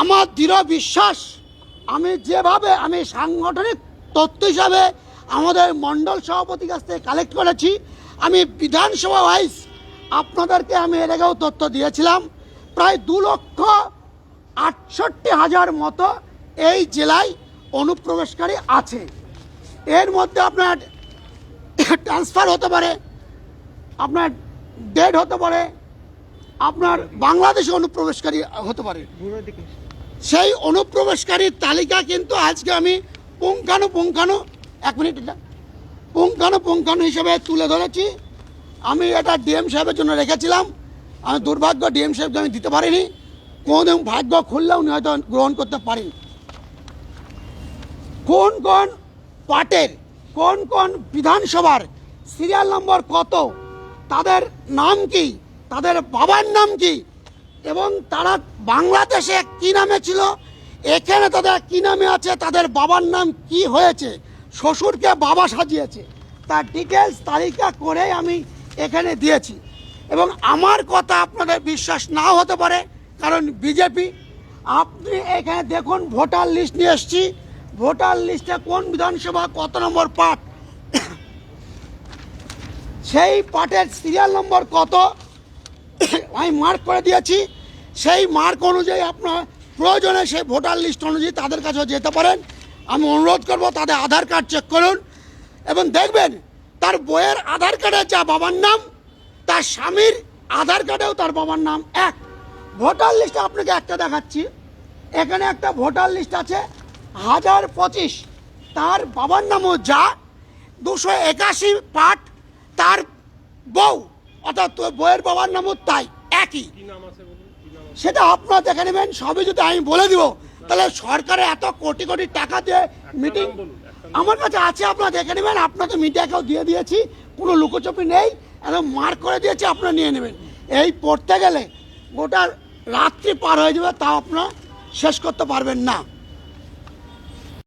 আমার দৃঢ় বিশ্বাস, আমি যেভাবে আমি সাংগঠনিক তথ্য হিসাবে আমাদের মণ্ডল সভাপতির কাছ থেকে কালেক্ট করেছি, আমি বিধানসভা ওয়াইজ আপনাদেরকে আমি এর আগেও তথ্য দিয়েছিলাম, প্রায় দু লক্ষ আটষট্টি হাজার মতো এই জেলায় অনুপ্রবেশকারী আছে। এর মধ্যে আপনার ট্রান্সফার হতে পারে, আপনার ডেড হতে পারে আপনার বাংলাদেশে অনুপ্রবেশকারী হতে পারে। সেই অনুপ্রবেশকারীর তালিকা কিন্তু আজকে আমি পুঙ্খানু পুঙ্খানু, এক মিনিট পুঙ্খানু পুঙ্খানু হিসেবে তুলে ধরেছি। আমি এটা ডিএম সাহেবের জন্য রেখেছিলাম। আমি দুর্ভাগ্য ডিএম সাহেবকে আমি দিতে পারিনি। কোনোদিন ভাগ্য খুললেও উনি হয়তো গ্রহণ করতে পারেন। কোন কোন পার্টের, কোন কোন বিধানসভার সিরিয়াল নম্বর কত, তাদের নাম কি? তাদের বাবার নাম কি? এবং তারা বাংলাদেশে কি নামে ছিল? এখানে তাদের কি নামে আছে? তাদের বাবার নাম কি হয়েছে? শ্বশুরকে বাবা সাজিয়েছে। তার ডিটেলস তালিকা করে আমি এখানে দিয়েছি। এবং আমার কথা আপনাদের বিশ্বাস নাও হতে পারে, কারণ বিজেপি, আপনি এখানে দেখুন, ভোটার লিস্ট নিয়ে এসছি। ভোটার লিস্টে কোন বিধানসভা কত নম্বর পার্ট? সেই পার্টের সিরিয়াল নম্বর কত? আমি মার্ক করে দিয়েছি। সেই মার্ক অনুযায়ী আপনার প্রয়োজনে সেই ভোটার লিস্ট অনুযায়ী তাদের কাছেও যেতে পারেন। আমি অনুরোধ করব তাদের আধার কার্ড চেক করুন এবং দেখবেন তার বইয়ের আধার কার্ডে যা বাবার নাম, তার স্বামীর আধার কার্ডেও তার বাবার নাম এক। ভোটার লিস্টে আপনাকে একটা দেখাচ্ছি। এখানে একটা ভোটার লিস্ট আছে, হাজার পঁচিশ। তার বাবার নামও যা। দুশো একাশি পাঠ তার বউ। অর্থাৎ তোর বইয়ের বাবার নামও তাই একই। সেটা আপনারা দেখে নেবেন সবই যদি আমি বলে দিব তাহলে সরকারের এত কোটি কোটি টাকা দিয়ে মিটিং আমার কাছে আছে আপনারা দেখে নেবেন আপনাকে মিডিয়াকেও দিয়ে দিয়েছি কোনো লুকোচুপি নেই একদম মার্ক করে দিয়েছি আপনারা নিয়ে নেবেন। এই পড়তে গেলে গোটা রাত্রি পার হয়ে যাবে তাও আপনারা শেষ করতে পারবেন না।